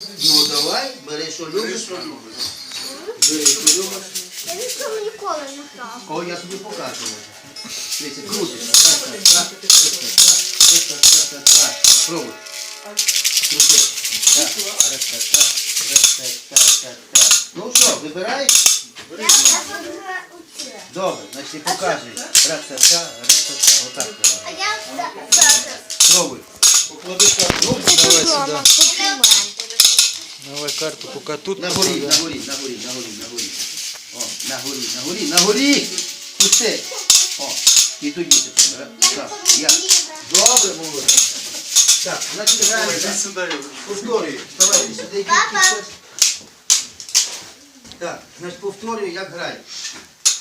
Ну давай, бери, що любиш. Бери, що любиш. Я ніколи ніколи не грав. О, я тобі покажу. Дивіться, крутиш. Так, так, так, так, так, так, так, так, так, так. Пробуй. Крути. Так, так, так, так, так, так, так, так, так. Ну що, вибираєш? Я я буду оце. Добре, значить покажи. Раз-та-та, раз-та-та. Отак А давай. я зараз. Пробуй. Поклади карту. Давай сюди. Давай карту, поки тут На горі, на горі, на горі, на горі, на горі. О, на горі, на горі, на горі. Пусти. О, і тоді тепер. Так, я. Добре, молодець. Так, значить граємо. Повторюю. Вставайте сюди. Папа. Так, значить повторюю, як граю.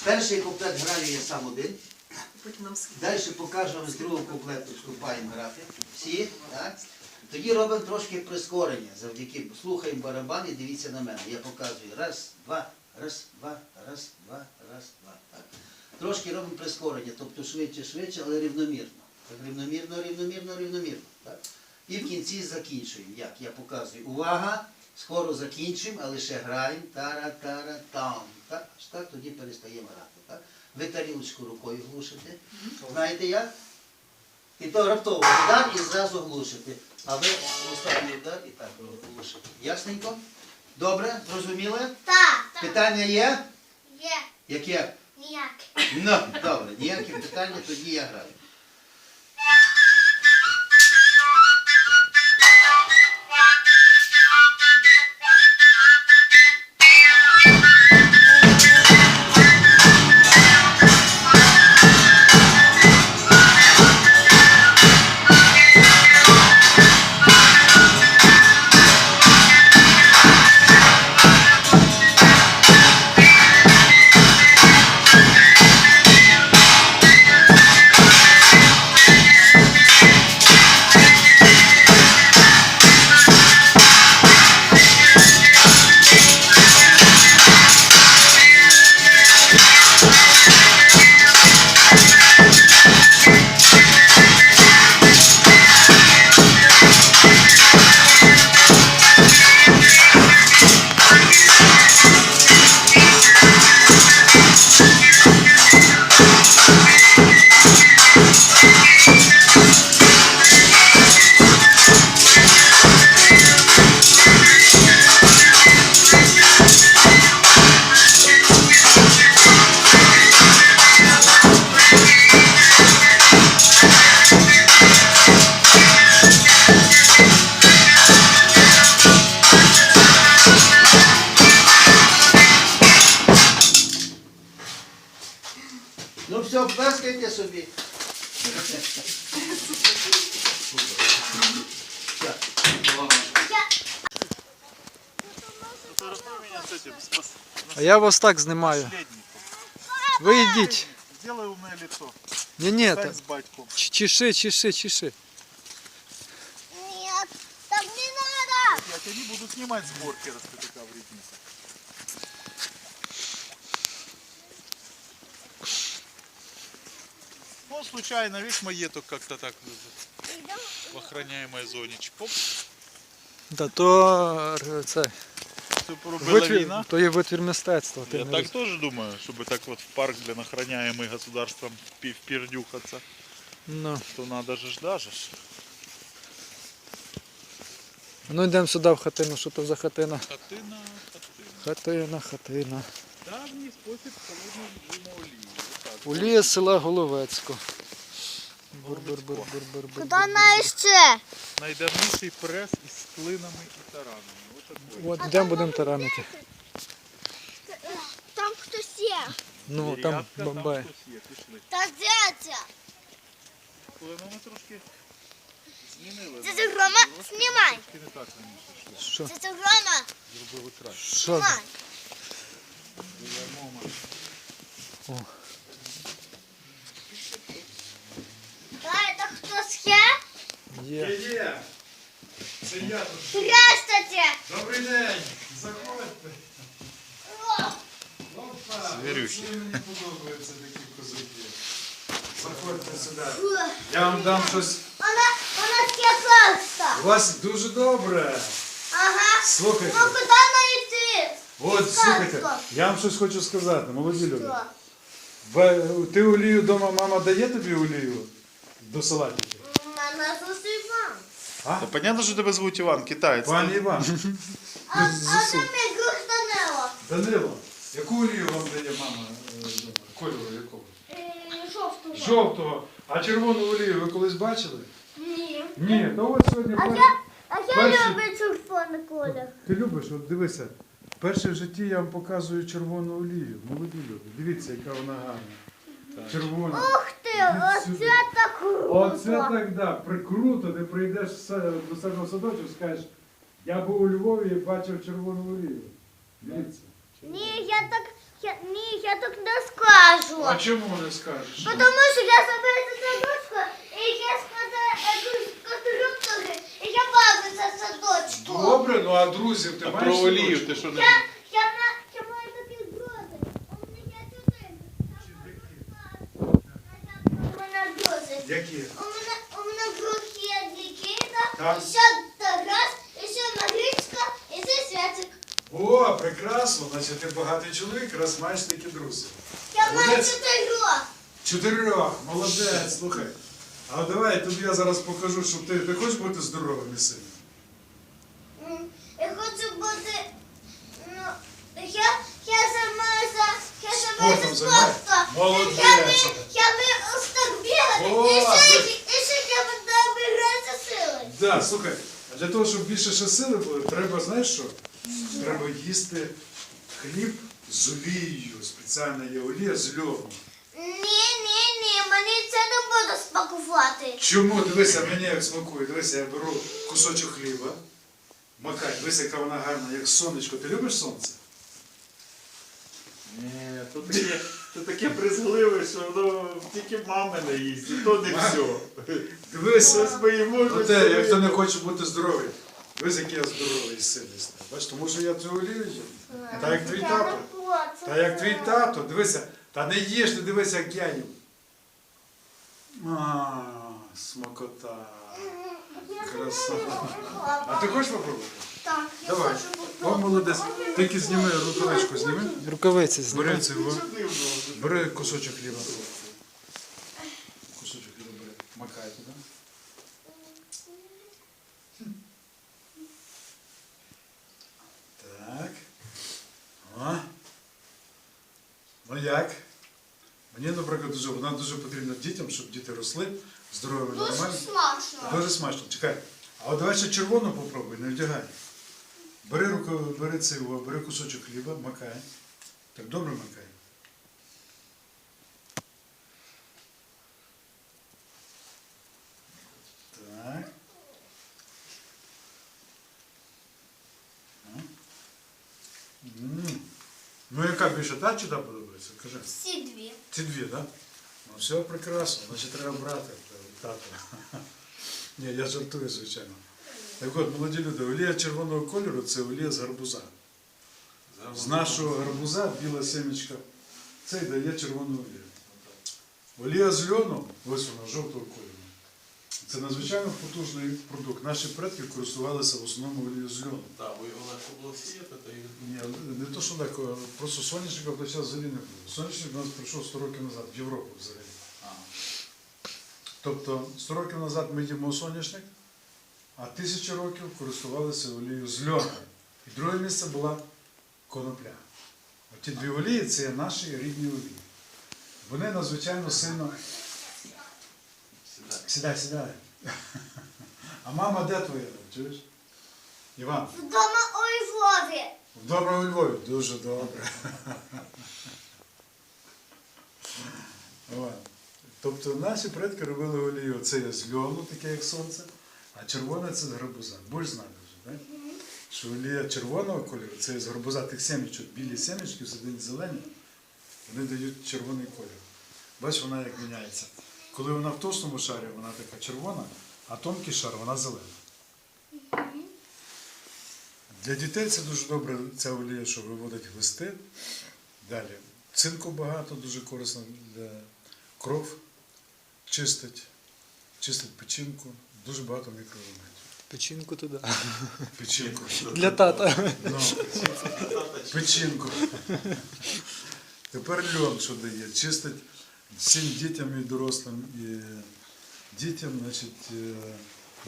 Перший куплет граю я сам один. Далі покажу вам з другого куплету, вступаємо грати. Всі, так? Тоді робимо трошки прискорення. Завдяки слухаємо барабан і дивіться на мене. Я показую. Раз, два, раз, два, раз, два, раз, два. Так? Трошки робимо прискорення, тобто швидше, швидше, але рівномірно. Так, рівномірно, рівномірно, рівномірно. Так? І в кінці закінчуємо. Як? Я показую. Увага! Скоро закінчуємо, але ще граємо. Тара-тара-там. Так? Аж так тоді перестаємо грати. Так? Ви тарілочку рукою глушите. Знаєте як? І то раптово удар і зразу глушити. А ви останній удар і так глушите. Ясненько? Добре? Зрозуміли? Так, так. Питання є? Є. Яке? Ніяке. Ну, добре, Ніяке питання, тоді я граю. А я вас так знімаю. Ви йдіть. Сделай умное лицо. Ні, ні, Стань та- с батьком. ч- чеши, чеши, чеши. Ні, так не треба. Я тебя не буду снимать сборки, раз ты такая вредница. Ну, случайно, видишь, маеток как-то так в охраняемой зоне. Чпоп, Та то е, це все пробила витвір, війна. то є витвір мистецтва. Ти Я не так роз- тоже думаю, чтобы так вот в парк, блин, охраняемый государством впердюхаться, Ну. то надо же ж даже. ж. ну йдемо сюди в хатину, що то за хатина? Хатина, хатина. Хатина, хатина. Давний спосіб холодного режиму олії. Улія з села Головецько. Бур-бур-бур-бур-бур-бур. Куди на ще? Найдавніший прес із клинами і таранами. Ось такий. От йдемо будемо таранити. Там хтось є. Ну там Рядка, бомбай. хтось є, пішли. Та де це? Коли ми трішки змінили. Це Рома, знімай. Трошки не так раніше йшли. Що? Це Рома, Зробили краще. Що? знімай. О. А це хтось є? Є. Є, це я тут. Здравствуйте. Добрий день, заходьте. Опа, Звірюшки. оце мені подобаються такі козаки. Заходьте сюди. Я вам дам щось. Вона, вона скіпався. У вас дуже добре. Ага. Слухайте, Ну куди знайти? от слухайте, я вам щось хочу сказати, молоді люди. Ти олію вдома, мама дає тобі олію до салатів? А? Та понятно, що тебе звуть Іван, китаєць. Пані Іван, А, а це мій друг Данило. Данило, яку олію вам дає мама е. Кольору якого? Е, Жовтого. Жовтого. А червону олію ви колись бачили? Ні. Ні, то от сьогодні А я, а я люблю червоний колір. Ти любиш, от дивися. Перше в житті я вам показую червону олію. Молоді люди. Дивіться, яка вона гарна. Червона. Ух ти, оце так круто. Оце так, да. Прикруто, ти прийдеш в са- до себе в садочок, скажеш, я був у Львові і бачив червону олію. Дивіться. Ні, я так, я, ні, я так не скажу. А чому не скажеш? Потому що я забираю садочку, і я складаю якусь конструктори, і я бавлюся садочку. Добре, ну а друзів ти А маєш? про олію ти що не. Я, я, на, я маю такий друзі. У мене є чотири. У мене друзі. Які? У мене, у мене друг є Нікіта, Так. і ще Тарас, і ще Марічка, і ще Святик. О, прекрасно, значить ти багатий чоловік, раз маєш такі друзі. Я маю Молодець. чотирьох. Чотирьох, молодець, слухай. А давай тобі я зараз покажу, що ти, ти хочеш бути здоровим і сильним. М, Я хочу бути. Ну, я, я займаюся. Я Спортом займаюся займаєш? спортом. Молодець. Я ми, я ми ось так бігати. О, і ще, і ще я буду набиратися сили. Да, слухай, а для того, щоб більше ще сили було, треба, знаєш що? Треба їсти хліб з олією. Спеціальна є олія з льоном. Ні, ні, ні, мені це не буде смакувати. Чому? Дивися, мені як смакує. Дивися, я беру кусочок хліба, макай, дивися, яка вона гарна, як сонечко. Ти любиш сонце? Ні, то таке, то таке брезгливе, що воно тільки мами не їсть, і то не все. Дивися. Ми їмо, Оте, як хто не хоче бути здоровий. Дивись, який я здоровий став. Бачиш, тому що я цю олію. Та як твій тато. Та як твій тато, дивися, та не їж, ти дивися, як я їм. А, смакота. Краса. А ти хочеш попробувати? Так, я Давай. О, молодець. Тільки зніми рукавичку, зніми. Рукавиці зніми. Бери цього. Бери кусочок хліба. Кусочок хліба бери. Макай туди. Так. О. Ну як? Мені, наприклад, дуже, вона дуже потрібна дітям, щоб діти росли здоровими, Дуже нормально. смачно. Дуже смачно. Чекай. А от давай ще червону попробуй, не вдягай. Бери руку, бери цей, бери кусочок хліба, макай. Так добре макай. Так. А. М. Ну яка більше та чи та подобається? Кажи. Всі дві. Ці дві, так? Да? Ну все прекрасно, значить треба брати тато. Ні, я жартую, звичайно. Так от, молоді люди, олія червоного кольору це олія з гарбуза. З нашого гарбуза біла семечка. Це й дає червону олію. Олія з льоном, ось вона, жовтого кольору. Це надзвичайно потужний продукт. Наші предки користувалися в основному олією з льоном. Так, бо його легко було сіяти, то і Ні, не то, що так, просто соняшника в той час взагалі не було. Соняшник у нас прийшов 100 років назад, в Європу взагалі. Тобто 100 років назад ми їмо соняшник, а тисячі років користувалися олією з льону. І друге місце була конопля. Ті дві олії це наші рідні олії. Вони надзвичайно сильно. Сідай, сідай. А мама де твоя? Чуєш? Іван. Вдома у Львові. Добре у Львові, дуже добре. Тобто наші предки робили олію, це є з льону, таке як сонце, а червоне це з гарбуза. Будеш знати вже, так? Що олія червоного кольору це з гарбуза тих семічок, білі семічки, всередині зелені, вони дають червоний колір. Бачиш, вона як міняється. Коли вона в товстому шарі, вона така червона, а тонкий шар вона зелена. Для дітей це дуже добре, ця олія, що виводить глисти. Далі. Цинку багато, дуже корисно для кров, чистить, чистить печінку, дуже багато мікроелементів. Печінку туди. Печінку. Для тата. Ну, печінку. Тепер льон, що дає, чистить всім дітям і дорослим. І дітям, значить, е,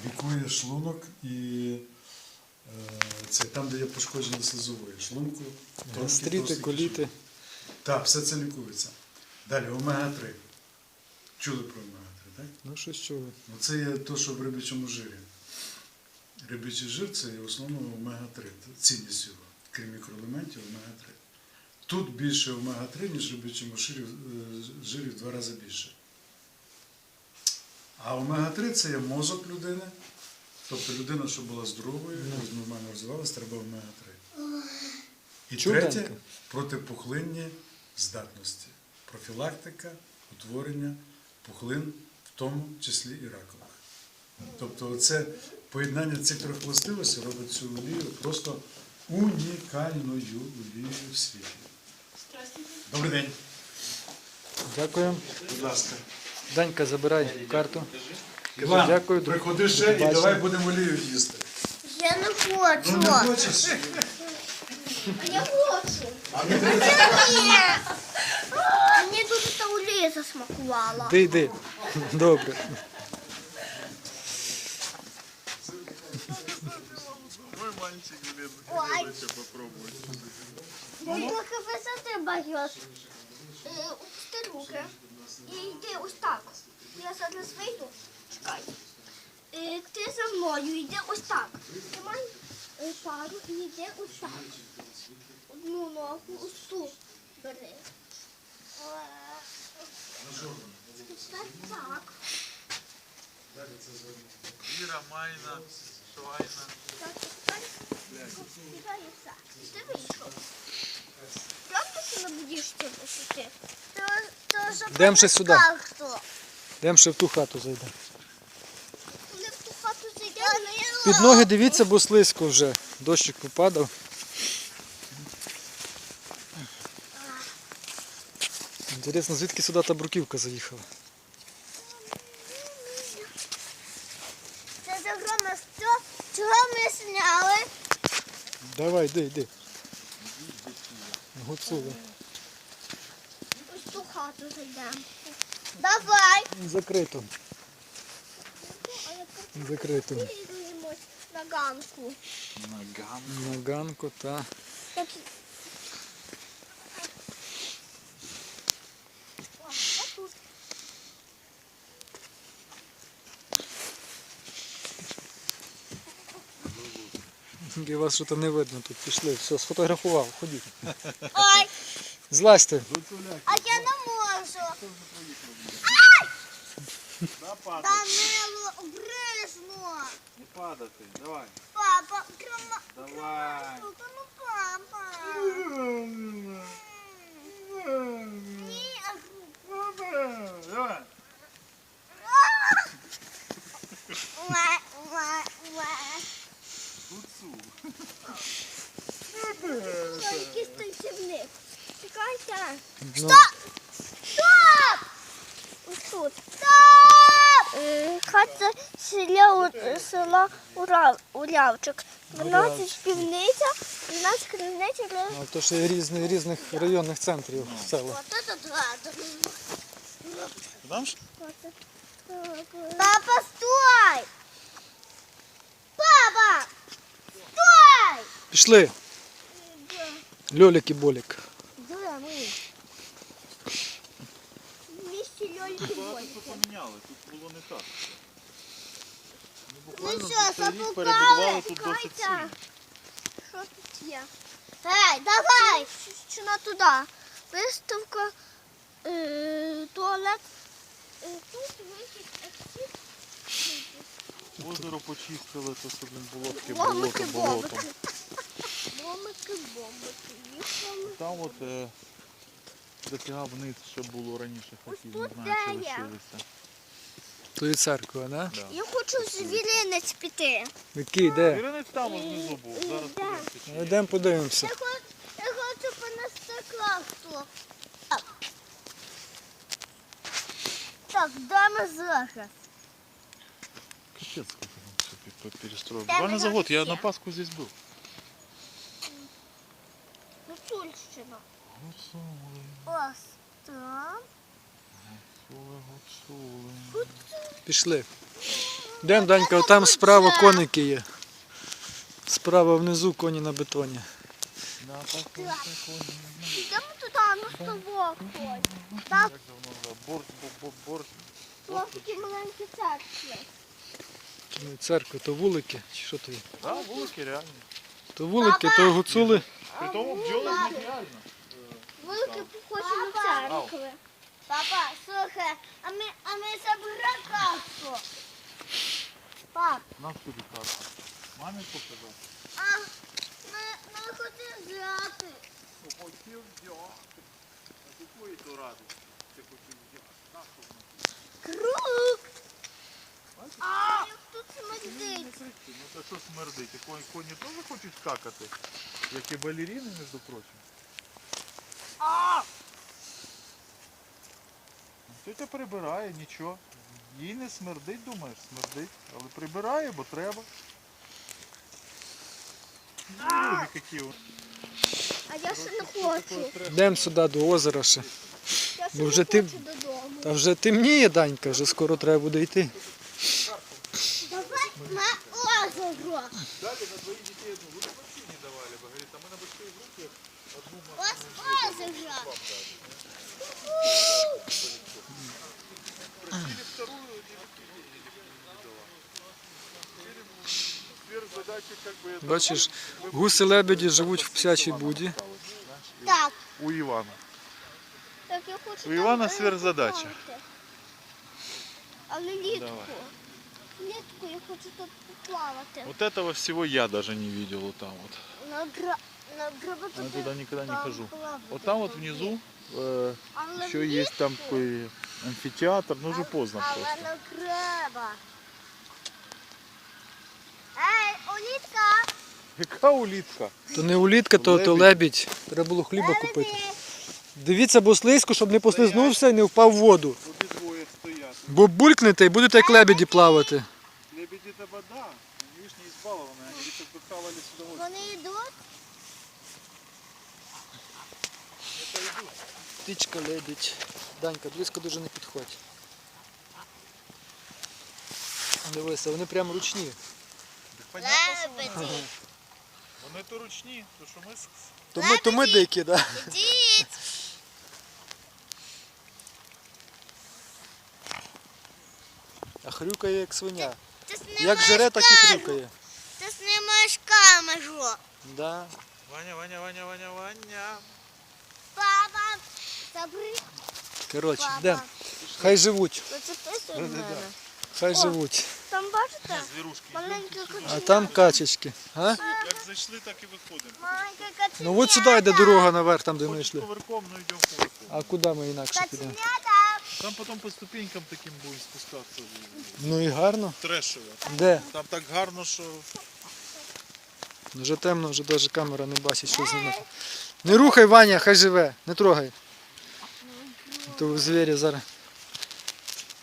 лікує шлунок і е, це там, де є пошкодження слизової. Шлунку, Гастрити, коліти. Так, все це лікується. Далі, омега-3. Чули про омега-3, так? Ну щось чули. Ну, це є те, що в рибічому жирі. Рибічий жир це є в омега-3, цінність його, крім мікроелементів, омега-3. Тут більше омега-3, ніж в рибічому жирі, е, жирі в два рази більше. А омега-3 це є мозок людини. Тобто людина, щоб була здоровою, нормально розвивалася, треба омега-3. І третє протипухлинні здатності. Профілактика, утворення пухлин, в тому числі і ракових. Тобто це поєднання цих трьох властивостей робить цю олію просто унікальною олією в світі. Добрий день. Дякую. Будь ласка. Данька, забирай карту. Іван, Дякую. приходи ще і давай будемо олію їсти. Я не Ну хочу. не хочеш? Я хочу. А не Ні. Мені дуже та олія засмакувала. Йди, йди. Добре. Ой. Хотел. Ну, трохи висоти багеш. Опусти руки. І йди ось так. Я зараз вийду. Чекай. Е, Ти за мною йди ось так. Тримай е, пару і йди ось так. Одну ногу ось ту бери. Е, Тепер так. Ира, Майна, Швайна. Так, тепер сідай і все. Ти вийшов. Правда, не будеш Йдемо ще сюди. Йдемо ще в ту хату зайдемо. Коли в ту хату зайдемо, Під ноги дивіться, бо слизько вже. Дощик попадав. Інтересно, звідки сюди та бруківка заїхала? Це загрома? Чого ми сняли? Давай, йди, йди. Гуцули. Ось ту хату зайдемо. Давай. Закрито. Закрито. на ганку. На ганку, та. Так. О, я тут. Тільки вас щось не видно тут. Пішли. Все, сфотографував. Ходіть. Ой, Злазьте. а я не можу. Та мило Данило, обережно. Не падати, давай. Папа, крама. Давай. Ну, папа. Ні, Давай. Уа, уа, уа. Гуцу. Що, якийсь танцівник? Чекайте. Ну, Стоп! Ось тут. Стоп! Е, Хата села, села Урал, 12 півниця, 12 криниця. а то є різних, різних районних центрів в селах. Вот это да. Там ж? Папа, стой! Папа! Стой! Пішли. Льолік і болік. Де ми? Місті льолі Багато що поміняли, тут було не так. Ну перебудували тут досить сильно. Що тут є? Ей, давай! Чи на туди? Виставка, е, туалет. Е, Тут вихід ексід. Озеро почистили, то щоб не було таке Бомбики, болото болотом. бомбики. Бомбики, бомбики. Їхали. Там от е, дофіга вниз ще було раніше хатів, не тут знаю, чи де є? лишилися. То і церква, да? Да. Я хочу в звіринець піти. Який, де? Віринець там внизу був, зараз Да. подивимося, чи є. Йдемо подивимося. Я хочу, я хочу понести. Так, де ми зараз? Капець, скільки там пе- пе- перестроил. Да, Буквально за год. Я вообще. на Пасху здесь был. Гуцульщина. Гуцули, Ось там. Гуцули, гуцули. Пішли. Йдемо, Данька, там справа коники є. Справа внизу коні на бетоні. На Йдемо туди, на ставок. Там Як давно вже? Борщ, бо- бо- такі маленькі церкви. Чи не церква, то вулики, чи що то є? Да, вулики реально. То вулики, то гуцули. При тому бджоли них реально. Великі похожі на церкви. Папа, слухай, а ми, а ми забрали карту. Пап, На сюди карту. Мамі показав. а ми, ми хотіли взяти. Хотів взяти. А якої то ради? Ти хотів взяти. На що воно? Круг. А, як тут смердить. Ну та що смердить? Коні, коні теж хочуть скакати. Як і балеріни, між прочим. Тетя прибирає, нічого. Їй не смердить, думаєш, смердить. Але прибирає, бо треба. Люди які. вони. А я ще не хочу. Йдемо сюди до озера ще. Я ще не вже ти- хочу додому. Та вже темніє, Данька, вже скоро треба буде йти. Бачиш, гуси-лебеді живуть в псячій буді. Так, У Ивана. так я хочу. У Івана там, е, сверхзадача. поплавати. Але літку. Давай. Літку я хочу тут поплавати. Вот этого всего я даже не видел вот там вот. На гра... на граба Я туда никогда не там хожу. плавати. Вот там вот внизу э, Але еще есть там влітку- такой амфитеатр, но уже поздно Але просто. не треба. Ей, улітка! Яка улитка? То не улітка, то, то лебідь. Треба було хліба купити. Дивіться, бо слизько, щоб не послизнувся і не впав в воду. Обе двое стоят. Бо булькнете і будете як лебеді плавати. Лебеди это вода. Видишь, не избалованные. Они как бы хавали с удовольствием. Вони йдуть. Птичка, лебідь. Данька, близько дуже не підходь. Дивися, вони прям ручні. Лебеді. Вони то ручні, то що ми То ми, то ми дикі, да. Ідіть. А хрюкає як свиня. Ти Як знімаєш жере, так і камеру. хрюкає. Ти знімаєш камеру. Да. Ваня, Ваня, Ваня, Ваня, Ваня. Папа, забри. Коротше, Папа. йдемо. Хай живуть, мене. хай живуть. Там бачите? Звірушки. Маленька А там качечки. А? Як зайшли, так і виходимо. Маленька. Ну от сюди йде дорога наверх, там де ми йшли. поверхом, ну йдемо поверхом. А куди ми інакше підемо? Там потім по ступенькам таким будемо спускатися. Ну і гарно. Трешово. Де? Там так гарно, що Вже темно, вже навіть камера не бачить, що знімати. Не рухай, Ваня, хай живе, не трогай. То звірі зараз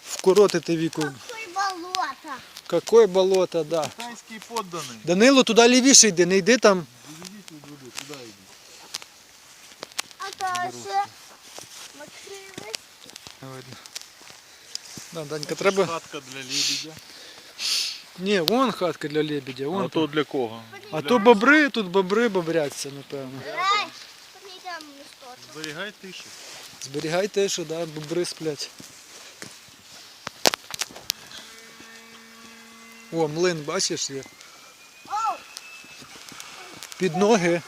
вкоротити віку. Болото. Какое болото, да. тайський подданий. Данило, туди лівіше йди, не йди там. Відійдіть від води, туди. А то ще. Не видно. Да, Данька, треба. Хатка для лебедя. Ні, вон хатка для лебедя, вон. А то для кого? А то бобри, тут бобри бобряться, напевно. Ей, підійдемо листочок. Зберігай тишу. Зберігай те, що да, бобри сплять. О, млин, бачиш є. Під ноги.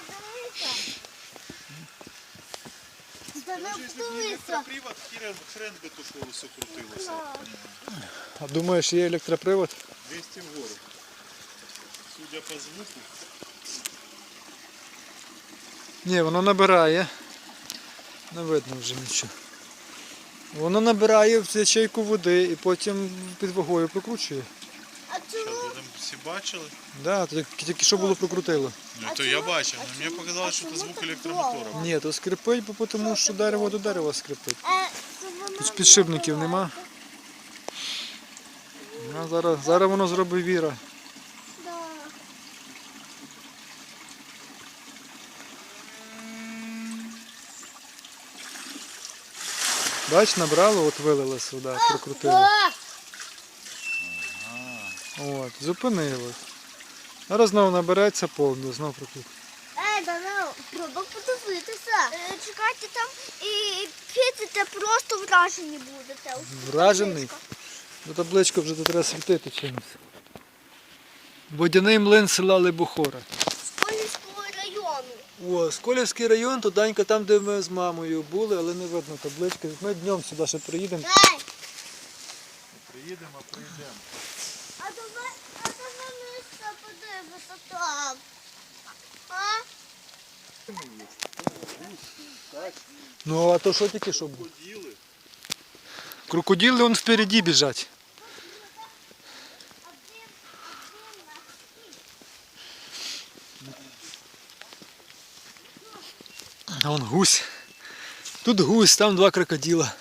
електропривод, хрен, би то колесо крутилося. А думаєш, є електропривод? 200 вгору. Судя по звуку. Ні, воно набирає. Не видно вже нічого. Воно набирає в ячейку води і потім під вагою прокручує всі бачили? Да, так, тільки що було прокрутило. Ну то я бачив, але мені показали, що це звук електромотора. Ні, то скрипить, бо тому що дерево до дерева скрипить. Тут підшипників нема. А зараз, зараз воно зробить віра. Бач, набрало, от вилилося, да, прокрутило. От, зупинилось. Зараз знову набереться повну, знову прокрутить. Ей, Данило, треба подивитися. Е, чекайте там і підете просто вражені будете. Вражений? До табличку вже тут треба світити чимось. Водяний млин села Лебухора. З Колівського району. О, Сколівський район, то Данька там, де ми з мамою були, але не видно таблички. Ми днем сюди ще приїдемо. Приїдемо, прийдемо. а давай, а давай місце подивися там. А? Ну а то що тільки що було? Крокодили вон впереді біжать. А вон гусь. Тут гусь, там два крокодила.